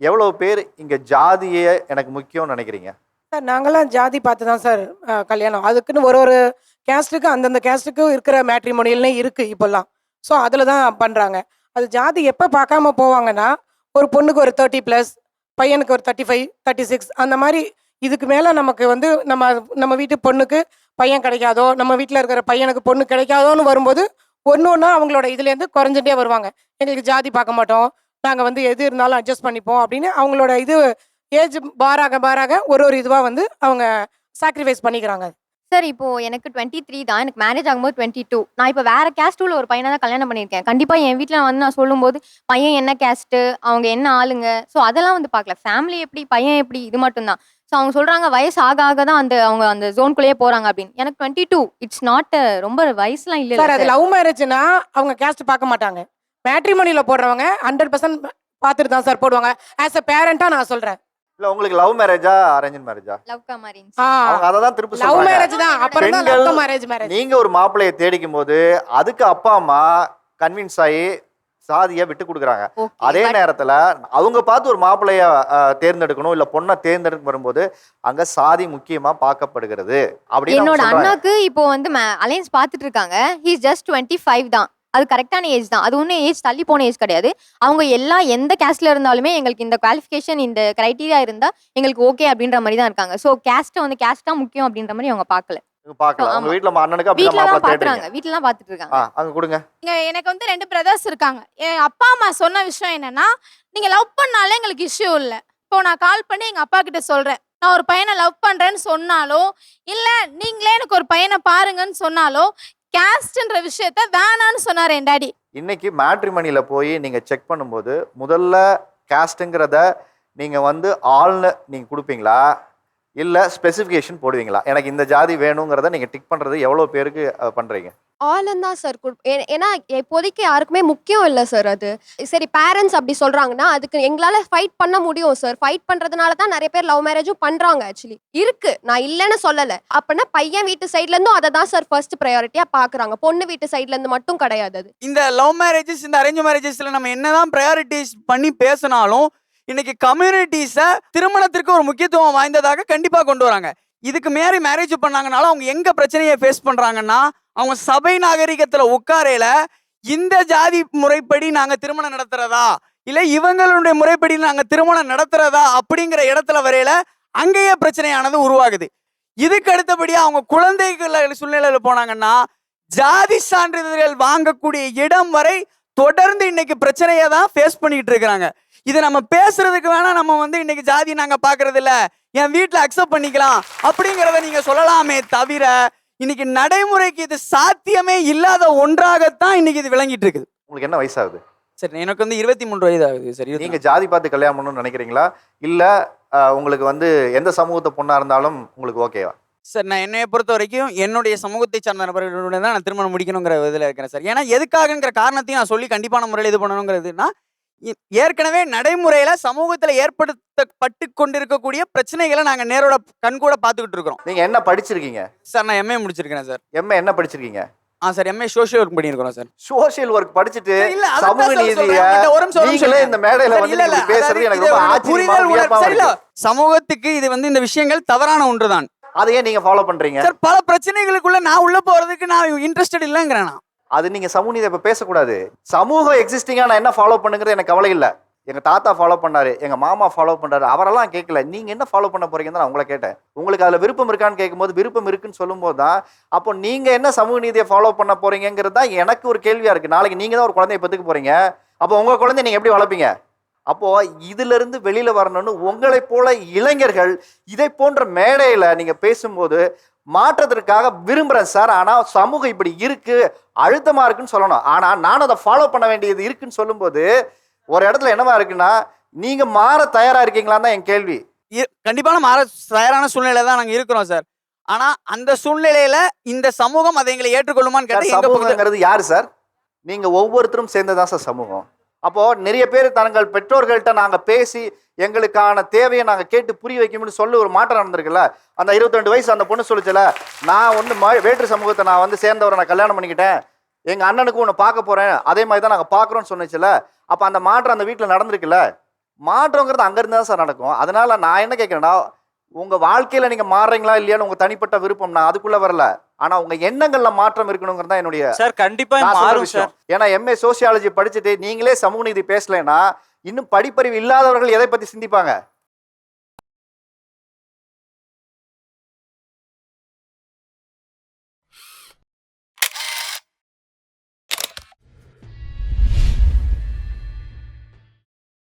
எவ்வளோ பேர் இங்கே ஜாதியே எனக்கு முக்கியம்னு நினைக்கிறீங்க? சார் நாங்களாம் ஜாதி பார்த்து தான் சார் கல்யாணம். அதுக்குன்னு ஒரு ஒரு கேஸ்ட்டுக்கு அந்தந்த கேஸ்ட்டுக்கு இருக்கிற மேட்ரிமோனியல்னே இருக்குது இப்போல்லாம். ஸோ அதில் தான் பண்ணுறாங்க அது ஜாதி எப்போ பார்க்காம போவாங்கன்னா ஒரு பொண்ணுக்கு ஒரு தேர்ட்டி ப்ளஸ் பையனுக்கு ஒரு தேர்ட்டி ஃபைவ் தேர்ட்டி சிக்ஸ் அந்த மாதிரி இதுக்கு மேலே நமக்கு வந்து நம்ம நம்ம வீட்டு பொண்ணுக்கு பையன் கிடைக்காதோ நம்ம வீட்டில் இருக்கிற பையனுக்கு பொண்ணு கிடைக்காதோன்னு வரும்போது ஒன்று ஒன்றா அவங்களோட இதுலேருந்து குறைஞ்சிட்டே வருவாங்க. எங்களுக்கு ஜாதி பார்க்க மாட்டோம். நாங்கள் வந்து எது இருந்தாலும் அட்ஜஸ்ட் பண்ணிப்போம் அப்படின்னு அவங்களோட இது ஏஜ் பாராக பாராக ஒரு ஒரு இதுவாக வந்து அவங்க சாக்ரிஃபைஸ் பண்ணிக்கிறாங்க. சார் இப்போ எனக்கு டுவெண்ட்டி த்ரீ தான். எனக்கு மேரேஜ் ஆகும்போது டுவெண்ட்டி டூ நான் இப்போ வேற கேஸ்டூல ஒரு பையனை தான் கல்யாணம் பண்ணியிருக்கேன். கண்டிப்பாக என் வீட்டில் வந்து நான் சொல்லும்போது பையன் என்ன கேஸ்ட்டு அவங்க என்ன ஆளுங்க? ஸோ அதெல்லாம் வந்து பார்க்கல. ஃபேமிலி எப்படி பையன் எப்படி இது மட்டும்தான். ஸோ அவங்க சொல்றாங்க வயசு ஆக ஆக தான் அந்த அவங்க அந்த ஜோனுக்குள்ளேயே போறாங்க அப்படின்னு. எனக்கு டுவெண்ட்டி டூ இட்ஸ் நாட் ரொம்ப வயசுலாம் இல்லை சார் அது லவ் மேரேஜ்னா அவங்க கேஸ்ட் பார்க்க மாட்டாங்க. மேட்ரிமோனியில் போடுறவங்க ஹண்ட்ரட் பர்சன்ட் பார்த்துட்டு தான் சார் போடுவாங்க ஆஸ் அ பேரண்ட்டாக நான் சொல்கிறேன் இல்ல உங்களுக்கு லவ் மேரேஜா அரேஞ்ச் மேரேஜா லவ் கமாரிங் ஆ. அவங்க அதை தான் திருப்பி லவ் மேரேஜ் தான். அப்புறம் தான் லவ் மேரேஜ் மேரேஜ் நீங்க ஒரு மாப்பிள்ளையை தேடிக்கும் போது அதுக்கு அப்பா அம்மா கன்வின்ஸ் ஆகி சாதியை விட்டு கொடுக்குறாங்க. அதே நேரத்துல அவங்க பார்த்து ஒரு மாப்பிள்ளைய அஹ், தேர்ந்தெடுக்கணும் இல்ல பொண்ணை தேர்ந்தெடுக்க வரும்போது அங்க சாதி முக்கியமா பார்க்கப்படுகிறது. அப்படின்னு என்னோட. அண்ணாக்கு இப்போ வந்து அலைன்ஸ் பார்த்துட்டு இருக்காங்க. ஹீஸ் ஜஸ்ட் டுவெண்ட்டி ஃபைவ் தான். அது கரெக்டான ஏஜ் தான். அது ஒன்றும் ஏஜ் தள்ளி போன ஏஜ் கிடையாது. அவங்க எல்லா எந்த கேஸ்ட்ல இருந்தாலுமே எங்களுக்கு இந்த குவாலிஃபிகேஷன் இந்த கிரைட்டீரியா இருந்தா எங்களுக்கு ஓகே அப்படின்ற மாதிரி தான் இருக்காங்க. ஸோ கேஸ்ட்டை வந்து கேஸ்ட் தான் முக்கியம் அப்படின்ற மாதிரி அவங்க பார்க்கல. வீட்ல பாத்துறாங்க தான் பார்த்துட்டு இருக்காங்க. எனக்கு வந்து ரெண்டு பிரதர்ஸ் இருக்காங்க. என் அப்பா அம்மா சொன்ன விஷயம் என்னன்னா நீங்க லவ் பண்ணாலே எங்களுக்கு இஷ்யூ இல்லை. இப்போ நான் கால் பண்ணி எங்க அப்பா கிட்ட சொல்றேன். நான் ஒரு பையனை லவ் பண்றேன்னு சொன்னாலோ இல்ல நீங்களே எனக்கு ஒரு பையனை பாருங்கன்னு சொன்னாலோ கேஸ்ட்ன்ற விஷயத்த வேணான்னு சொன்னார் என் டாடி. இன்னைக்கு மேட்ரிமணியில் போய் நீங்கள் செக் பண்ணும்போது முதல்ல கேஸ்ட்டுங்கிறத நீங்கள் வந்து ஆள்னு நீங்கள் கொடுப்பீங்களா? இல்லை ஸ்பெசிஃபிகேஷன் போடுவீங்களா? எனக்கு இந்த ஜாதி வேணுங்கிறத நீங்கள் டிக் பண்ணுறது எவ்வளோ பேருக்கு அஹ், பண்றீங்க? ஆலன் தான் சார் ஏன்னா இப்போதைக்கு யாருக்குமே முக்கியம் இல்லை சார் அது. சரி பேரண்ட்ஸ் அப்படி சொல்றாங்கன்னா அதுக்கு எங்களால ஃபைட் பண்ண முடியும் சார் ஃபைட் பண்றதுனால தான் நிறைய பேர் லவ் மேரேஜும் பண்றாங்க ஆக்சுவலி இருக்கு. நான் இல்லைன்னு சொல்லல. அப்படின்னா பையன் வீட்டு சைட்ல இருந்தும் அதை தான் சார் ஃபர்ஸ்ட் ப்ரையாரிட்டியா பாக்குறாங்க. பொண்ணு வீட்டு சைட்ல இருந்து மட்டும் கிடையாது அது. இந்த லவ் மேரேஜஸ் இந்த அரேஞ்ச் மேரேஜஸ்ல நம்ம என்னதான் ப்ரையாரிட்டிஸ் பண்ணி பேசினாலும் இன்னைக்கு கம்யூனிட்டிஸை திருமணத்திற்கு ஒரு முக்கியத்துவம் வாய்ந்ததாக கண்டிப்பாக கொண்டு வராங்க. இதுக்கு மேரி மேரேஜ் பண்ணாங்கனாலும் அவங்க எங்க பிரச்சனையை ஃபேஸ் பண்ணுறாங்கன்னா அவங்க சபை நாகரிகத்தில் உட்காரையில இந்த ஜாதி முறைப்படி நாங்கள் திருமணம் நடத்துறதா? இல்லை இவங்களுடைய முறைப்படி நாங்கள் திருமணம் நடத்துறதா? அப்படிங்கிற இடத்துல வரையில அங்கேயே பிரச்சனையானது உருவாகுது. இதுக்கு அடுத்தபடியா அவங்க குழந்தைகள் சூழ்நிலையில போனாங்கன்னா ஜாதி சான்றிதழ்கள் வாங்கக்கூடிய இடம் வரை தொடர்ந்து இன்னைக்கு பிரச்சனையை தான் ஃபேஸ் பண்ணிட்டு இருக்கிறாங்க. இது நம்ம பேசுறதுக்கு வேணா நம்ம வந்து இன்னைக்கு ஜாதி நாங்க பாக்குறது இல்ல என் வீட்ல அக்செப்ட் பண்ணிக்கலாம் அப்படிங்கிறத நீங்க சொல்லலாமே தவிர இன்னைக்கு நடைமுறைக்கு இது சாத்தியமே இல்லாத ஒன்றாகத்தான் இன்னைக்கு இது விளங்கிட்டு இருக்குது. உங்களுக்கு என்ன வயசாகுது? சரி எனக்கு வந்து இருபத்தி மூன்று வயது ஆகுது சரி நீங்கள் ஜாதி பார்த்து கல்யாணம் பண்ணணும்னு நினைக்கிறீங்களா? இல்லை உங்களுக்கு வந்து எந்த சமூகத்தை பொண்ணாக இருந்தாலும் உங்களுக்கு ஓகேவா சார் நான் என்னைய பொறுத்த வரைக்கும் என்னுடைய சமூகத்தை சார்ந்த நபர்களுடன் தான் நான் திருமணம் முடிக்கணுங்கிற இதில் இருக்கிறேன் சார். ஏன்னா எதுக்காகங்கிற காரணத்தையும் நான் சொல்லி கண்டிப்பான முறையில் இது பண்ணணுங்கிறதுனா ஏற்கனவே நடைமுறையில சமூகத்துல ஏற்படுத்தப்பட்டு கொண்டிருக்கக்கூடிய பிரச்சனைகளை நாங்க நேரோட கண்கூட பார்த்துக்கிட்டு இருக்கிறோம். நீங்கள் என்ன படிச்சிருக்கீங்க? சார் நான் எம்ஏ முடிச்சிருக்கிறேன் சார். எம்ஏ என்ன படிச்சிருக்கீங்க? ஆ சார் எம்ஏ சோஷியல் ஒர்க் பண்ணியிருக்கிறோம் சார். சோஷியல் ஒர்க் படிச்சுட்டு இல்ல, சமூக நீதிய. இந்த மேடையில வந்து நீங்க பேசுறது எனக்கு ரொம்ப புரிதல் உணர்வு-. சமூகத்துக்கு இது வந்து இந்த விஷயங்கள் தவறான ஒன்றுதான். அதை ஏன் நீங்க ஃபாலோ பண்றீங்க. சார் பல பிரச்சனைகளுக்குள்ள நான் உள்ள போறதுக்கு நான் இன்ட்ரெஸ்டட் இல்லைங்கிறேன் அது நீங்கள் சமூக நீதி பேசக்கூடாது. சமூகம் எக்ஸிஸ்டிங்காக நான் என்ன ஃபாலோ பண்ணுங்கிறது எனக்கு கவலை இல்லை. எங்கள் தாத்தா ஃபாலோ பண்ணார் எங்கள் மாமா ஃபாலோ பண்ணுறாரு அவரெல்லாம் கேட்கல நீங்கள் என்ன ஃபாலோ பண்ண போகிறீங்கன்னு நான் உங்களை கேட்டேன். உங்களுக்கு அதில் விருப்பம் இருக்கான்னு கேட்கும்போது விருப்பம் இருக்குன்னு சொல்லும்போது தான் அப்போ நீங்கள் என்ன சமூக நீதியை ஃபாலோ பண்ண போகிறீங்கிறது தான் எனக்கு ஒரு கேள்வியாக இருக்குது நாளைக்கு நீங்கள் தான் ஒரு குழந்தைய பத்துக்கு போகிறீங்க அப்போ உங்கள் குழந்தைய நீங்கள் எப்படி வளர்ப்பீங்க? அப்போ இதிலிருந்து வெளியில் வெளியில வரணும்னு உங்களை போல இளைஞர்கள் இதை போன்ற மேடையில நீங்க பேசும்போது மாற்றத்திற்காக விரும்புறேன் சார். ஆனா சமூகம் இப்படி இருக்கு அழுத்தமா இருக்குன்னு சொல்லணும். ஆனா நான் அதை ஃபாலோ பண்ண வேண்டியது இருக்குன்னு சொல்லும்போது ஒரு இடத்துல என்னவா இருக்குன்னா நீங்க மாற தயாரா இருக்கீங்களான்னு தான் என் கேள்வி. கண்டிப்பான மாற தயாரான சூழ்நிலை தான் நாங்க இருக்கிறோம் சார். ஆனா அந்த சூழ்நிலையில இந்த சமூகம் அதை எங்களை ஏற்றுக்கொள்ளுமான்னு சார், கேட்டா யாரு சார்? நீங்க ஒவ்வொருத்தரும் சேர்ந்ததான் சார் சமூகம்? அப்போது நிறைய பேர் தங்கள் பெற்றோர்கள்ட்ட நாங்கள் பேசி எங்களுக்கான தேவையை நாங்கள் கேட்டு புரிய வைக்கணும்னு சொல்லி ஒரு மாற்றம் நடந்திருக்குல்ல? அந்த 22 வயசு அந்த பொண்ணு சொல்லிச்சல நான் வந்து ம- வேற்று சமூகத்தை நான் வந்து சேர்ந்தவரை நான் கல்யாணம் பண்ணிக்கிட்டேன். எங்கள் அண்ணனுக்கு ஒன்று பார்க்க போகிறேன் அதே மாதிரி தான் நாங்கள் பார்க்குறோன்னு சொன்னிச்சுல அப்போ அந்த மாற்றம் அந்த வீட்டில் நடந்திருக்குல்ல? மாற்றங்கிறது அங்கேருந்து தான் சார் நடக்கும். அதனால் நான் என்ன கேட்குறேன்னா உங்கள் வாழ்க்கையில் நீங்கள் மாறுறீங்களா இல்லையான்னு உங்கள் தனிப்பட்ட விருப்பம் நான் அதுக்குள்ளே வரல. ஆனால் உங்கள் எண்ணங்களில் மாற்றம் இருக்கணுங்கிறது தான் என்னுடைய சார் கண்டிப்பா நான் சொல்ற மாறும் விஷயம். சார். ஏன்னா எம்ஏ சோசியாலஜி படிச்சுட்டு நீங்களே சமூக நீதி பேசலைன்னா இன்னும் படிப்பறிவு இல்லாதவர்கள் எதை பற்றி சிந்திப்பாங்க?